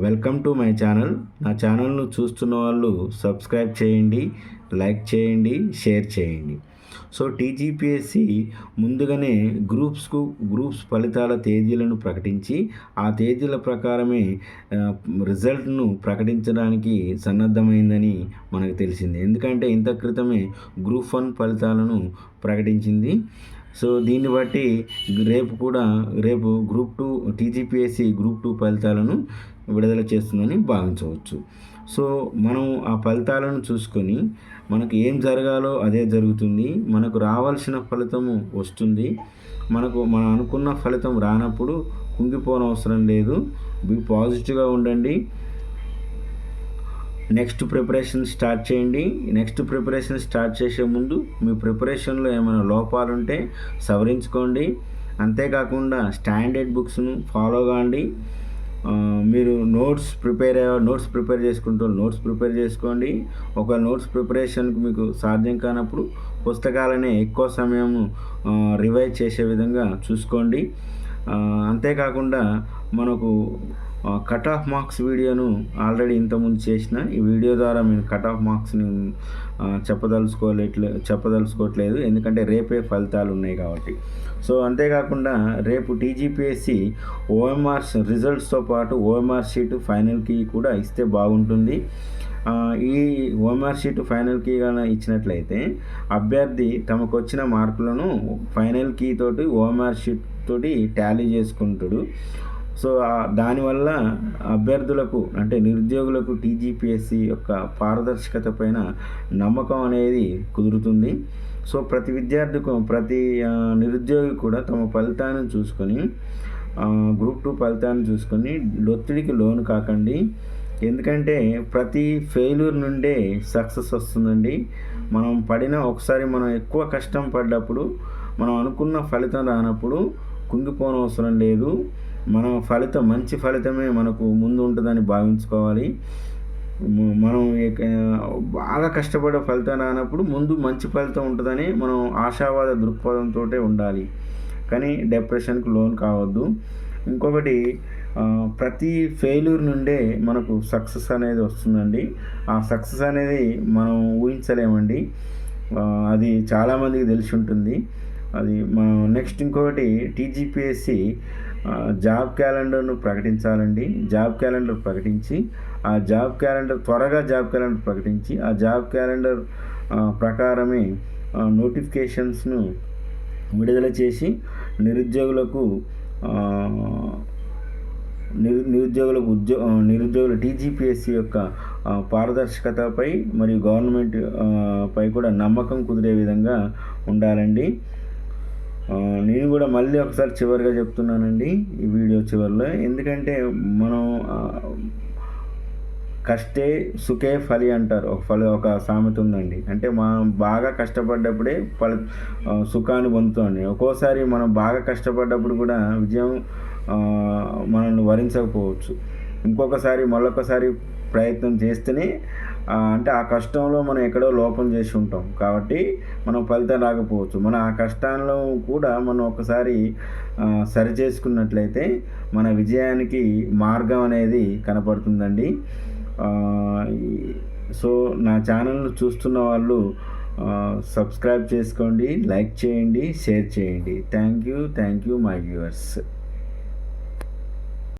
Welcome to my channel. నా ఛానల్ను చూస్తున్న వాళ్ళు సబ్స్క్రైబ్ చేయండి లైక్ చేయండి షేర్ చేయండి. సో టీజీపీఎస్సి ముందుగానే గ్రూప్స్కు గ్రూప్స్ ఫలితాల తేదీలను ప్రకటించి ఆ తేదీల ప్రకారమే రిజల్ట్ను ప్రకటించడానికి సన్నద్ధమైందని మనకు తెలిసింది. ఎందుకంటే ఇంత క్రితమే గ్రూప్ వన్ ఫలితాలను ప్రకటించింది. సో దీన్ని బట్టి రేపు కూడా రేపు group two TGPSC group two ఫలితాలను విడుదల చేస్తుందని భావించవచ్చు. సో మనం ఆ ఫలితాలను చూసుకొని మనకు ఏం జరగాలో అదే జరుగుతుంది. మనకు రావాల్సిన ఫలితము వస్తుంది. మనకు మనం అనుకున్న ఫలితం రానప్పుడు కుంగిపోనవసరం లేదు. బి పాజిటివ్గా ఉండండి. నెక్స్ట్ ప్రిపరేషన్ స్టార్ట్ చేయండి. నెక్స్ట్ ప్రిపరేషన్ స్టార్ట్ చేసే ముందు మీ ప్రిపరేషన్లో ఏమైనా లోపాలు ఉంటే సవరించుకోండి. అంతేకాకుండా స్టాండర్డ్ బుక్స్ను ఫాలో కాండి. మీరు నోట్స్ ప్రిపేర్ నోట్స్ ప్రిపేర్ చేసుకుంటూ నోట్స్ ప్రిపేర్ చేసుకోండి. ఒక నోట్స్ ప్రిపరేషన్కి మీకు సాధ్యం కానప్పుడు పుస్తకాలనే ఎక్కువ సమయం రివైజ్ చేసే విధంగా చూసుకోండి. అంతేకాకుండా మనకు కట్ ఆఫ్ మార్క్స్ వీడియోను ఆల్రెడీ ఇంతకుముందు చేసిన. ఈ వీడియో ద్వారా నేను కట్ ఆఫ్ మార్క్స్ని చెప్పదలుచుకోలేట్లే చెప్పదలుచుకోవట్లేదు. ఎందుకంటే రేపే ఫలితాలు ఉన్నాయి కాబట్టి. సో అంతేకాకుండా రేపు టీజీపీఎస్సి ఓఎంఆర్ రిజల్ట్స్తో పాటు ఓఎంఆర్ షీట్ ఫైనల్కి కూడా ఇస్తే బాగుంటుంది. ఈ ఓఎంఆర్ షీట్ ఫైనల్కి కానీ ఇచ్చినట్లయితే అభ్యర్థి తమకు వచ్చిన మార్కులను ఫైనల్ కీ తోటి ఓఎంఆర్ షీట్ తోటి టాలీ చేసుకుంటాడు. సో దానివల్ల అభ్యర్థులకు అంటే నిరుద్యోగులకు టీజీపీఎస్సి యొక్క పారదర్శకత పైన నమ్మకం అనేది కుదురుతుంది. సో ప్రతి విద్యార్థికి ప్రతి నిరుద్యోగి కూడా తమ ఫలితాన్ని చూసుకొని గ్రూప్ టూ ఫలితాన్ని చూసుకొని ఒత్తిడికి లోను కాకండి. ఎందుకంటే ప్రతి ఫెయిల్యూర్ నుండే సక్సెస్ వస్తుందండి. మనం పడిన ఒకసారి మనం ఎక్కువ కష్టం పడ్డప్పుడు మనం అనుకున్న ఫలితం రానప్పుడు కుంగిపోనవసరం లేదు. మనం ఫలితం మంచి ఫలితమే మనకు ముందు ఉంటుందని భావించుకోవాలి. మనం బాగా కష్టపడే ఫలితం రానప్పుడు ముందు మంచి ఫలితం ఉంటుందని మనం ఆశావాద దృక్పథంతో ఉండాలి. కానీ డిప్రెషన్కి లోన్ కావద్దు. ఇంకొకటి ప్రతి ఫెయిల్యూర్ నుండే మనకు సక్సెస్ అనేది వస్తుందండి. ఆ సక్సెస్ అనేది మనం ఊహించలేమండి. అది చాలామందికి తెలిసి ఉంటుంది. అది మనం నెక్స్ట్ ఇంకొకటి టీజీపీఎస్సి జాబ్ క్యాలెండర్ను ప్రకటించాలండి. జాబ్ క్యాలెండర్ ప్రకటించి ఆ జాబ్ క్యాలెండర్ త్వరగా జాబ్ క్యాలెండర్ ప్రకటించి ఆ జాబ్ క్యాలెండర్ ప్రకారమే నోటిఫికేషన్స్ను విడుదల చేసి నిరుద్యోగులకు నిరు నిరుద్యోగులకు ఉద్యో నిరుద్యోగుల టీజీపీఎస్సీ యొక్క పారదర్శకతపై మరియు గవర్నమెంట్ పై కూడా నమ్మకం కుదిరే విధంగా ఉండాలండి. నేను కూడా మళ్ళీ ఒకసారి చివరిగా చెప్తున్నానండి ఈ వీడియో చివరిలో. ఎందుకంటే మనం కష్టే సుఖే ఫలి అంటారు. ఒక ఫలి ఒక సామెత ఉందండి. అంటే మనం బాగా కష్టపడ్డప్పుడే ఫలి సుఖాన్ని పొందుతుంది ఒక్కోసారి మనం బాగా కష్టపడ్డప్పుడు కూడా విజయం మనల్ని వరించకపోవచ్చు. ఇంకొకసారి మళ్ళొకసారి ప్రయత్నం చేస్తేనే అంటే ఆ కష్టంలో మనం ఎక్కడో లోపం చేసి ఉంటాం. కాబట్టి మనం ఫలితం రాకపోవచ్చు. మన ఆ కష్టాల్లో కూడా మనం ఒకసారి సరి చేసుకున్నట్లయితే మన విజయానికి మార్గం అనేది కనపడుతుందండి. సో నా ఛానల్ను చూస్తున్న వాళ్ళు సబ్స్క్రైబ్ చేసుకోండి లైక్ చేయండి షేర్ చేయండి. Thank you thank you my viewers.